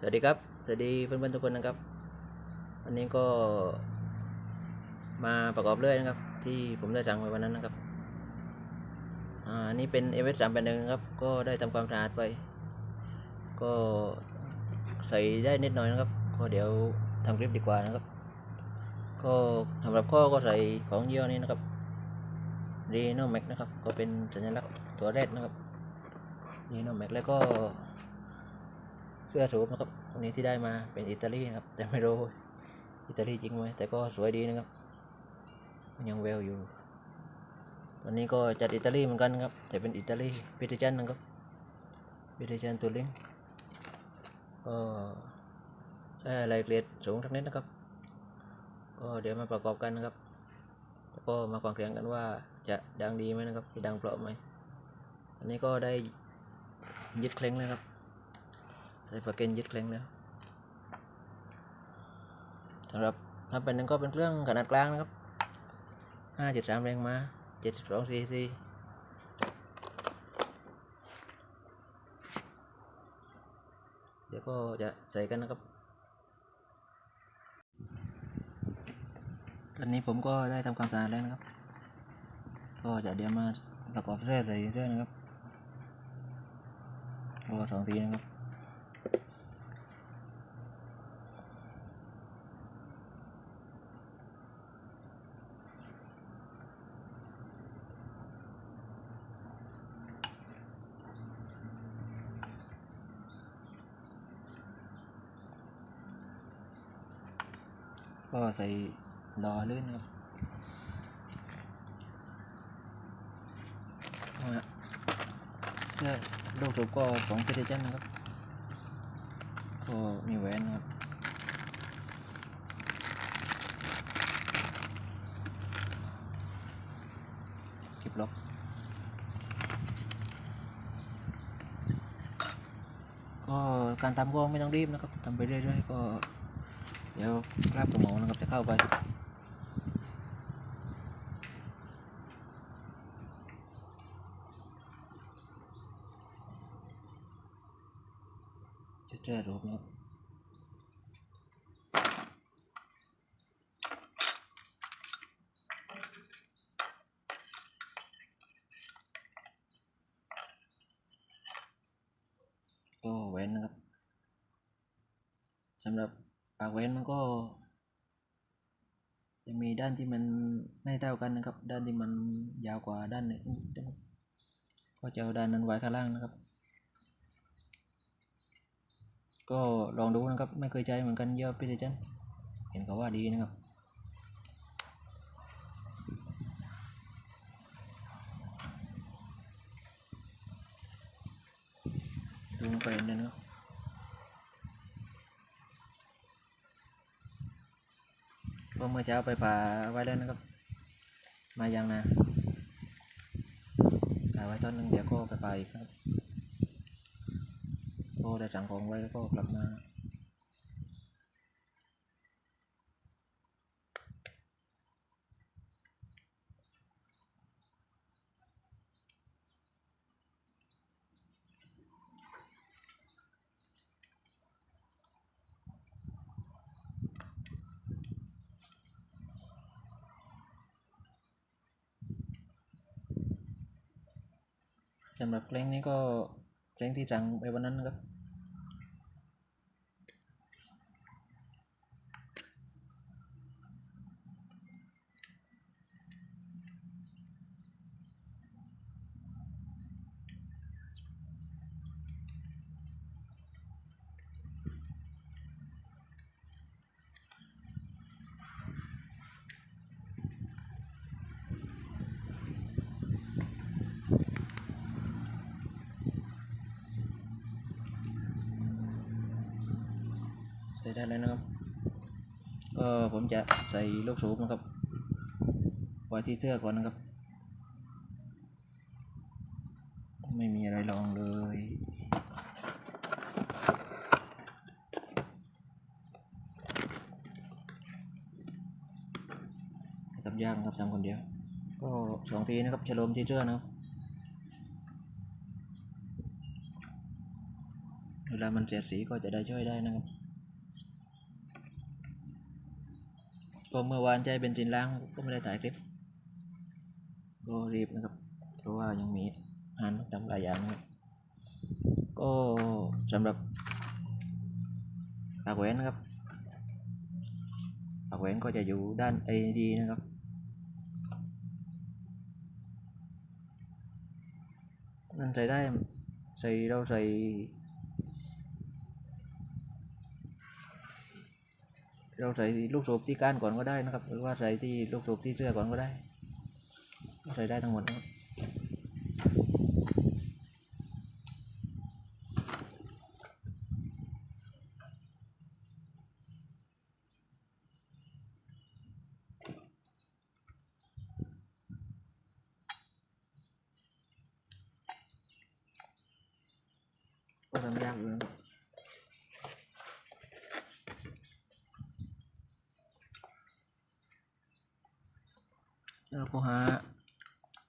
สวัสดีครับ สวัสดีเพื่อนๆทุกคนนะครับ วันนี้ก็มาประกอบเรื่อยนะครับ ที่ผมได้สั่งไปวันนั้นนะครับ อ่าอันนี้เป็น m อ s 3 8 1ครับ ก็ได้ทำความสะอาดไป ก็ใส่ได้นิดหน่อยนะครับ ก็เดี๋ยวทำคลิปดีกว่านะครับ ก็สำหรับข้อก็ใส่ของเยี่ห้อนี้นะครับ r e n o Max นะครับ ก็เป็นสัญลักษณ์ตัวแรกนะครับ r e n o Max แล้วก็ เสื้อสูบนะครับตัวนี้ที่ได้มาเป็นอิตาลีนะครับ แต่ไม่รู้อิตาลีจริงไหมแต่ก็สวยดีนะครับมันยังแววอยู่ตัวนี้ก็จัดอิตาลีเหมือนกันครับ แต่เป็นอิตาลีพิเทจันนะครับพิเทจันตัวลิงก็ใช้อะไรเกรดสูงทั้งนี้นะครับ ก็เดี๋ยวมาประกอบกันนะครับแล้วก็มาฟังเสียงกันว่าจะดังดีไหมนะครับจะดังเพราไหมอันนี้ก็ได้ยึดเคล้งแล้วครับ ใส่ปลั๊กเกนยึดเคร่งแล้วสำหรับทำเป็นนั้นก็เป็นเครื่องขนาดกลางนะครับ 5.3 แรงม้า72ซีซีเดี๋ยวก็จะใส่กันนะครับ ตอนนี้ผมก็ได้ทำความสะอาดแล้วนะครับ ก็จะเดี๋ยวมาประกอบเสื้อใส่เสื้อนะครับตัวสองทีนะครับ ก็ใส่ดอลื่นครับเสื้อลูกสูบก็ของพิเทจันนะครับ ก็มีแหวนครับเก็บล็อกก็การทำก็ไม่ต้องรีบนะครับทำไปเรื่อยๆก็ เดี๋ยวกราบกระหมอนะครับจะเข้าไปจะเจอรูปนะครับก็แหวนนะครับสำหรับ ปากแหวนมันก็ จะมีด้านที่มันไม่เท่ากันนะครับ ด้านที่มันยาวกว่าด้านหนึ่งก็จะเอาด้านนั้นไว้ข้างล่างนะครับ ก็ลองดูนะครับ ไม่เคยใช้เหมือนกันเยอะพี่เดจันเห็นเขาว่าดีนะครับดูไปเลยนะครับ ก็เมื่อเช้าไปป่าไว้แล้วนะครับ มายังนะป่าไว้ต้นหนึงเดี๋ยวก็ไปป่าอีกครับก็ได้สั่งของไว้แล้วก็กลับมา สำหรับเพลงนี้ก็เพลงที่สั่งไปวันนั้นครับ ได้เลยนะครับ ก็ผมจะใส่ลูกสูบนะครับ ไว้ที่เสื้อก่อนนะครับ ไม่มีอะไรรองเลยทำยากครับทำคนเดียว ก็สองทีนะครับฉลมที่เสื้อนะครับเวลามันเสียสีก็จะได้ช่วยได้นะครับ ก็เมื่อวานใช้เบนซินล้างก็ไม่ได้ถ่ายคลิปก็รีบนะครับ เพราะว่ายังมีงานต้องทำหลายอย่างนะครับก็สำหรับปากแหวนนะครับปากแหวนก็จะอยู่ด้าน AD นะครับนั่นใส่ได้ใส่เราใส่ เราใส่ลูกสูบที่ก้านก่อนก็ได้นะครับ หรือว่าใส่ที่ลูกสูบที่เสื้อก่อนก็ได้ ใส่ได้ทั้งหมดนะครับก็ทำยากอยู่นะครับแล้วเราก็หา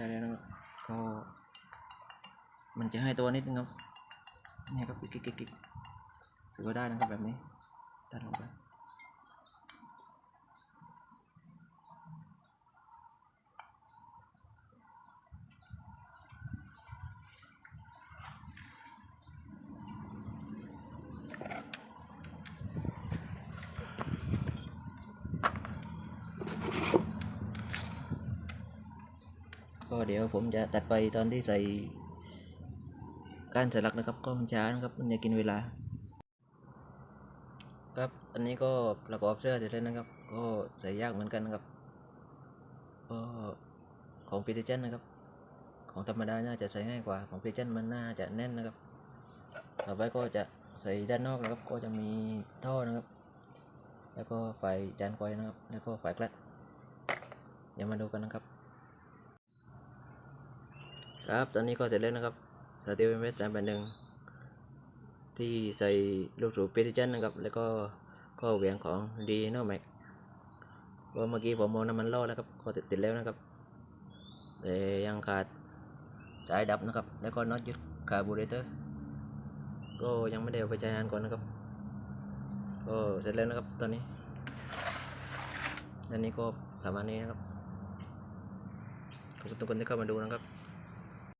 ไปแล้วอะครับได้แล้วนะครับก็มันจะให้ตัวนิดนึงครับนี่ครับกิ๊กกิ๊กกิ๊กถือว่าได้นะครับแบบนี้ดันลงไป เดี๋ยวผมจะตัดไปตอนที่ใส่การสลักนะครับก็มันช้านะครับมันจะกินเวลา ครับอันนี้ก็ประกอบเสื้อเสร็จแล้วนะครับ ก็ใส่ยากเหมือนกันนะครับก็ของพิเจนนะครับ ของธรรมดาน่าจะใส่ง่ายกว่าของพิเจนมันน่าจะแน่นนะครับ ต่อไปก็จะใส่ด้านนอกนะครับ ก็จะมีท่อนะครับ แล้วก็ไฟจานคอยนะครับ แล้วก็ไฟกลัดเดี๋ยวมาดูกันนะครับ ครับ ตอนนี้ก็เสร็จแล้วนะครับสติวเมสสามแปดหนึ่งที่ใส่ลูกสูบพิเจนนะครับ แล้วก็ข้อเหวี่ยงของดีโนแม็กว่าเมื่อกี้ผมมองน้ำมันล่อแล้วครับ ก็ติดติดแล้วนะครับแต่ยังขาดสายดับนะครับ แล้วก็น็อตยึดคาร์บูเรเตอร์ ก็ยังไม่ได้เอาไปใช้งานก่อนนะครับ ก็เสร็จแล้วนะครับตอนนี้อันนี้ก็ประมาณนี้นะครับขอบคุณทุกคนที่เข้ามาดูนะครับ